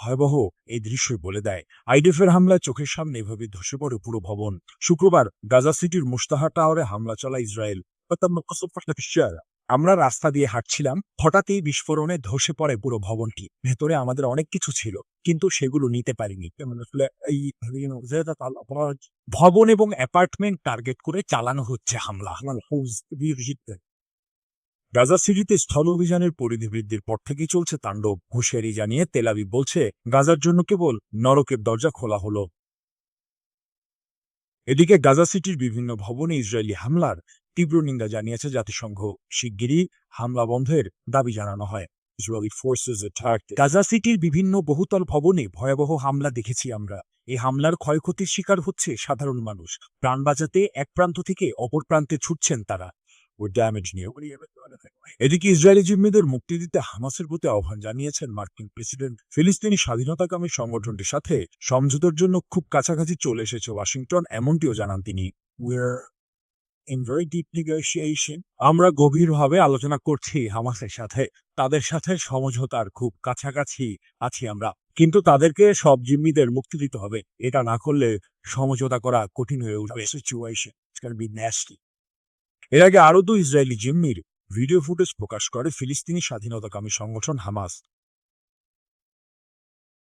ভয়াবহ এই দৃশ্যই বলে দেয়। আইডিএফের হামলায় চোখের সামনে এভাবে ধসে পড়ে পুরো ভবন। শুক্রবার গাজা সিটির মুস্তাহা টাওয়ারে হামলা চালায় ইসরায়েল। আমরা রাস্তা দিয়ে হাঁটছিলাম, হঠাৎই বিস্ফোরণে ধসে পড়ে পুরো ভবনটি। ভেতরে আমাদের অনেক কিছু ছিল, কিন্তু সেগুলো নিতে পারিনি। ভবন এবং অ্যাপার্টমেন্ট টার্গেট করে চালানো হচ্ছে হামলা। গাজা সিটিতে স্থল অভিযানের পরিধি বৃদ্ধির পর থেকেই চলছে তাণ্ডব। হুঁশিয়ারি জানিয়ে তেলাবি বলছে, গাজার জন্য কেবল নরকের দরজা খোলা হল। এদিকে গাজা সিটির বিভিন্ন ভবনে ইসরায়েলি হামলার তীব্র নিন্দা জানিয়েছে জাতিসংঘ। শিগগিরই হামলা বন্ধের দাবি জানানো হয়। forces attacked গাজা সিটির বিভিন্ন বহুতল ভবনে ভয়াবহ হামলা দেখেছি আমরা। এই হামলার ক্ষয়ক্ষতির শিকার হচ্ছে সাধারণ মানুষ। প্রাণ বাঁচাতে এক প্রান্ত থেকে অপর প্রান্তে ছুটছেন তারা। ও ড্যামেজ নিয়ে এদিকে ইসরায়েলি জিম্মিদের মুক্তি দিতে হামাসের প্রতি আহ্বান জানিয়েছেন মার্কিন প্রেসিডেন্ট। ফিলিস্তিনি স্বাধীনতাকামী সংগঠনটির সাথে সমঝোতার জন্য খুব কাছাকাছি চলে এসেছে ওয়াশিংটন, এমনটিও জানান তিনি। We're in very deep negotiation. আমরা গভীরভাবে আলোচনা করছি হামাসের সাথে। তাদের সাথে সমঝোতার খুব কাছাকাছি আছি আমরা। কিন্তু তাদেরকে সব জিম্মিদের মুক্তি দিতে হবে। এটা না করলে সমঝোতা করা কঠিন হয়ে উঠবে। সিচুয়েশন বি ন্যাস্টি এর আগে আরও দুই ইসরায়েলি জিম্মির ভিডিও ফুটেজ প্রকাশ করে ফিলিস্তিনি স্বাধীনতাকামী সংগঠন হামাস।